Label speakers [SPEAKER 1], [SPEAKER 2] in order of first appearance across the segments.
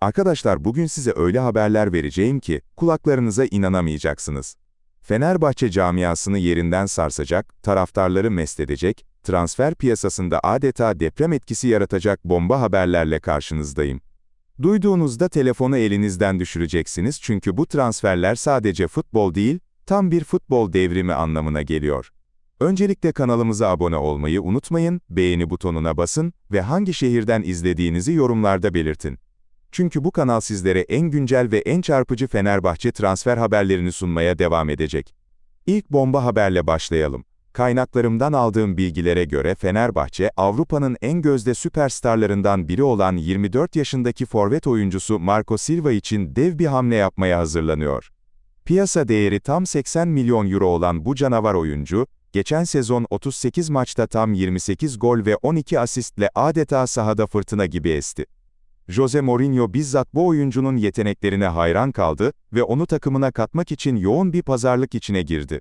[SPEAKER 1] Arkadaşlar bugün size öyle haberler vereceğim ki kulaklarınıza inanamayacaksınız. Fenerbahçe camiasını yerinden sarsacak, taraftarları mest edecek, transfer piyasasında adeta deprem etkisi yaratacak bomba haberlerle karşınızdayım. Duyduğunuzda telefonu elinizden düşüreceksiniz çünkü bu transferler sadece futbol değil, tam bir futbol devrimi anlamına geliyor. Öncelikle kanalımıza abone olmayı unutmayın, beğeni butonuna basın ve hangi şehirden izlediğinizi yorumlarda belirtin. Çünkü bu kanal sizlere en güncel ve en çarpıcı Fenerbahçe transfer haberlerini sunmaya devam edecek. İlk bomba haberle başlayalım. Kaynaklarımdan aldığım bilgilere göre Fenerbahçe, Avrupa'nın en gözde süperstarlarından biri olan 24 yaşındaki forvet oyuncusu Marco Silva için dev bir hamle yapmaya hazırlanıyor. Piyasa değeri tam 80 milyon euro olan bu canavar oyuncu, geçen sezon 38 maçta tam 28 gol ve 12 asistle adeta sahada fırtına gibi esti. Jose Mourinho bizzat bu oyuncunun yeteneklerine hayran kaldı ve onu takımına katmak için yoğun bir pazarlık içine girdi.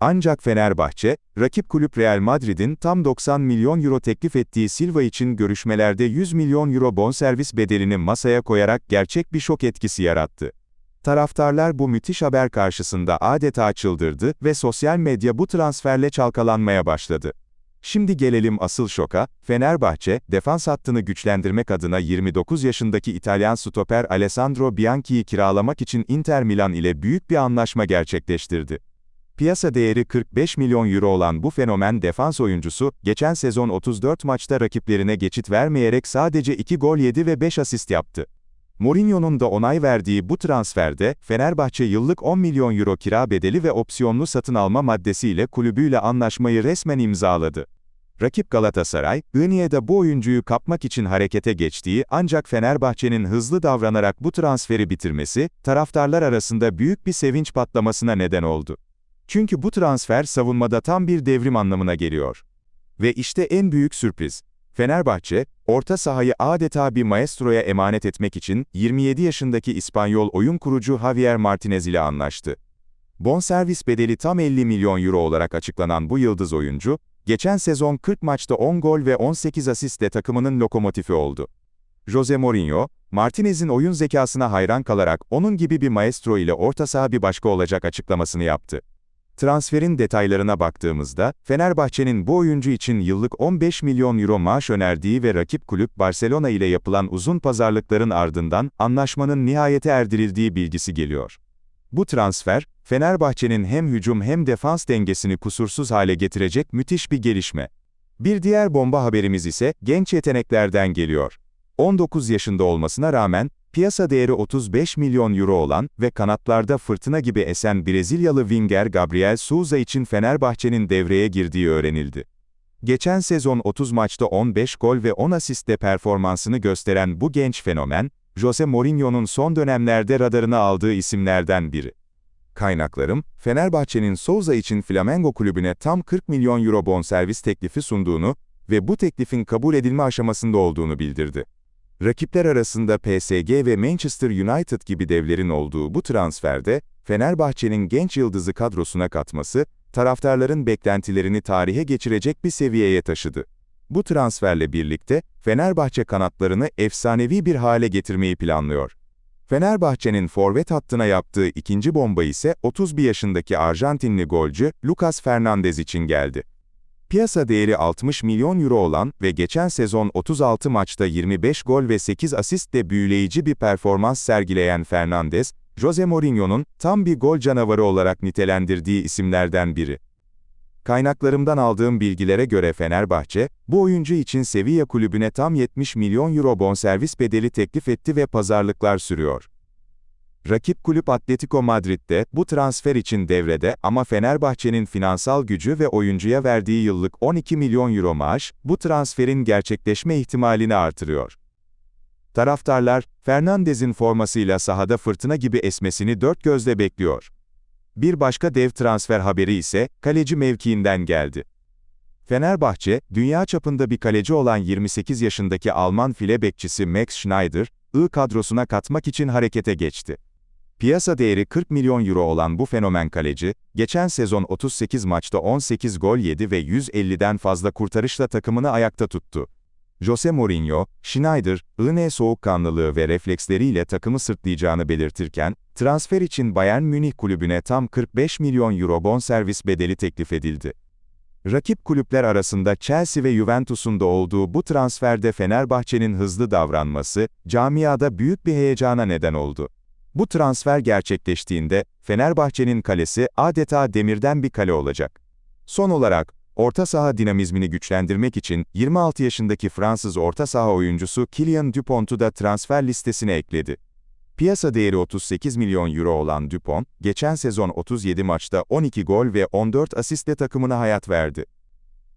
[SPEAKER 1] Ancak Fenerbahçe, rakip kulüp Real Madrid'in tam 90 milyon euro teklif ettiği Silva için görüşmelerde 100 milyon euro bonservis bedelini masaya koyarak gerçek bir şok etkisi yarattı. Taraftarlar bu müthiş haber karşısında adeta çıldırdı ve sosyal medya bu transferle çalkalanmaya başladı. Şimdi gelelim asıl şoka, Fenerbahçe, defans hattını güçlendirmek adına 29 yaşındaki İtalyan stoper Alessandro Bianchi'yi kiralamak için Inter Milan ile büyük bir anlaşma gerçekleştirdi. Piyasa değeri 45 milyon euro olan bu fenomen defans oyuncusu, geçen sezon 34 maçta rakiplerine geçit vermeyerek sadece 2 gol yedi ve 5 asist yaptı. Mourinho'nun da onay verdiği bu transferde, Fenerbahçe yıllık 10 milyon euro kira bedeli ve opsiyonlu satın alma maddesiyle kulübüyle anlaşmayı resmen imzaladı. Rakip Galatasaray, Iniye'de bu oyuncuyu kapmak için harekete geçtiği ancak Fenerbahçe'nin hızlı davranarak bu transferi bitirmesi, taraftarlar arasında büyük bir sevinç patlamasına neden oldu. Çünkü bu transfer savunmada tam bir devrim anlamına geliyor. Ve işte en büyük sürpriz. Fenerbahçe, orta sahayı adeta bir maestroya emanet etmek için 27 yaşındaki İspanyol oyun kurucu Javier Martinez ile anlaştı. Bonservis bedeli tam 50 milyon euro olarak açıklanan bu yıldız oyuncu, geçen sezon 40 maçta 10 gol ve 18 asistle takımının lokomotifi oldu. Jose Mourinho, Martinez'in oyun zekasına hayran kalarak onun gibi bir maestro ile orta saha bir başka olacak açıklamasını yaptı. Transferin detaylarına baktığımızda, Fenerbahçe'nin bu oyuncu için yıllık 15 milyon euro maaş önerdiği ve rakip kulüp Barcelona ile yapılan uzun pazarlıkların ardından anlaşmanın nihayete erdirildiği bilgisi geliyor. Bu transfer, Fenerbahçe'nin hem hücum hem defans dengesini kusursuz hale getirecek müthiş bir gelişme. Bir diğer bomba haberimiz ise genç yeteneklerden geliyor. 19 yaşında olmasına rağmen, piyasa değeri 35 milyon euro olan ve kanatlarda fırtına gibi esen Brezilyalı winger Gabriel Souza için Fenerbahçe'nin devreye girdiği öğrenildi. Geçen sezon 30 maçta 15 gol ve 10 asistle performansını gösteren bu genç fenomen, Jose Mourinho'nun son dönemlerde radarına aldığı isimlerden biri. Kaynaklarım, Fenerbahçe'nin Souza için Flamengo kulübüne tam 40 milyon euro bonservis teklifi sunduğunu ve bu teklifin kabul edilme aşamasında olduğunu bildirdi. Rakipler arasında PSG ve Manchester United gibi devlerin olduğu bu transferde, Fenerbahçe'nin genç yıldızı kadrosuna katması, taraftarların beklentilerini tarihe geçirecek bir seviyeye taşıdı. Bu transferle birlikte, Fenerbahçe kanatlarını efsanevi bir hale getirmeyi planlıyor. Fenerbahçe'nin forvet hattına yaptığı ikinci bomba ise 31 yaşındaki Arjantinli golcü Lucas Fernandez için geldi. Piyasa değeri 60 milyon euro olan ve geçen sezon 36 maçta 25 gol ve 8 asistle büyüleyici bir performans sergileyen Fernandez, Jose Mourinho'nun tam bir gol canavarı olarak nitelendirdiği isimlerden biri. Kaynaklarımdan aldığım bilgilere göre Fenerbahçe, bu oyuncu için Sevilla kulübüne tam 70 milyon euro bonservis bedeli teklif etti ve pazarlıklar sürüyor. Rakip kulüp Atletico Madrid'de bu transfer için devrede ama Fenerbahçe'nin finansal gücü ve oyuncuya verdiği yıllık 12 milyon euro maaş, bu transferin gerçekleşme ihtimalini artırıyor. Taraftarlar, Fernandez'in formasıyla sahada fırtına gibi esmesini dört gözle bekliyor. Bir başka dev transfer haberi ise, kaleci mevkiinden geldi. Fenerbahçe, dünya çapında bir kaleci olan 28 yaşındaki Alman file bekçisi Max Schneider, I kadrosuna katmak için harekete geçti. Piyasa değeri 40 milyon euro olan bu fenomen kaleci, geçen sezon 38 maçta 18 gol yedi ve 150'den fazla kurtarışla takımını ayakta tuttu. Jose Mourinho, Schneider, ığne soğukkanlılığı ve refleksleriyle takımı sırtlayacağını belirtirken, transfer için Bayern Münih kulübüne tam 45 milyon euro bonservis bedeli teklif edildi. Rakip kulüpler arasında Chelsea ve Juventus'un da olduğu bu transferde Fenerbahçe'nin hızlı davranması, camiada büyük bir heyecana neden oldu. Bu transfer gerçekleştiğinde, Fenerbahçe'nin kalesi adeta demirden bir kale olacak. Son olarak, orta saha dinamizmini güçlendirmek için 26 yaşındaki Fransız orta saha oyuncusu Kylian Dupont'u da transfer listesine ekledi. Piyasa değeri 38 milyon euro olan Dupont, geçen sezon 37 maçta 12 gol ve 14 asistle takımına hayat verdi.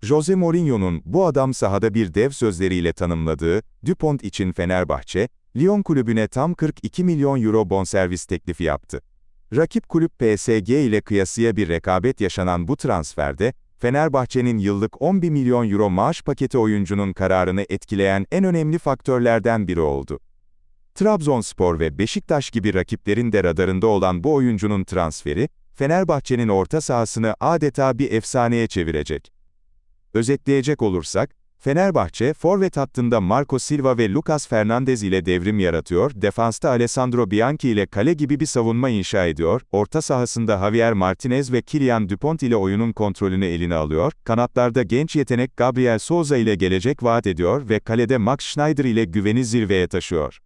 [SPEAKER 1] Jose Mourinho'nun bu adam sahada bir dev sözleriyle tanımladığı Dupont için Fenerbahçe, Lyon kulübüne tam 42 milyon euro bonservis teklifi yaptı. Rakip kulüp PSG ile kıyasıya bir rekabet yaşanan bu transferde, Fenerbahçe'nin yıllık 11 milyon euro maaş paketi oyuncunun kararını etkileyen en önemli faktörlerden biri oldu. Trabzonspor ve Beşiktaş gibi rakiplerin de radarında olan bu oyuncunun transferi, Fenerbahçe'nin orta sahasını adeta bir efsaneye çevirecek. Özetleyecek olursak, Fenerbahçe, forvet hattında Marco Silva ve Lucas Fernandez ile devrim yaratıyor, defansta Alessandro Bianchi ile kale gibi bir savunma inşa ediyor, orta sahasında Javier Martinez ve Kylian Dupont ile oyunun kontrolünü eline alıyor, kanatlarda genç yetenek Gabriel Souza ile gelecek vaat ediyor ve kalede Max Schneider ile güveni zirveye taşıyor.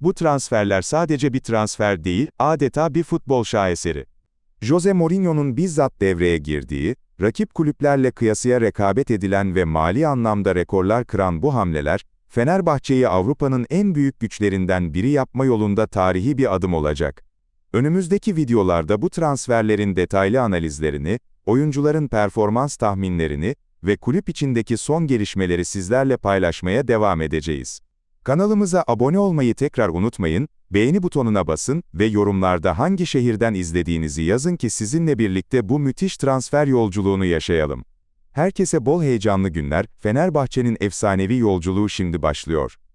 [SPEAKER 1] Bu transferler sadece bir transfer değil, adeta bir futbol şaheseri. Jose Mourinho'nun bizzat devreye girdiği, rakip kulüplerle kıyasıya rekabet edilen ve mali anlamda rekorlar kıran bu hamleler, Fenerbahçe'yi Avrupa'nın en büyük güçlerinden biri yapma yolunda tarihi bir adım olacak. Önümüzdeki videolarda bu transferlerin detaylı analizlerini, oyuncuların performans tahminlerini ve kulüp içindeki son gelişmeleri sizlerle paylaşmaya devam edeceğiz. Kanalımıza abone olmayı tekrar unutmayın, beğeni butonuna basın ve yorumlarda hangi şehirden izlediğinizi yazın ki sizinle birlikte bu müthiş transfer yolculuğunu yaşayalım. Herkese bol heyecanlı günler, Fenerbahçe'nin efsanevi yolculuğu şimdi başlıyor.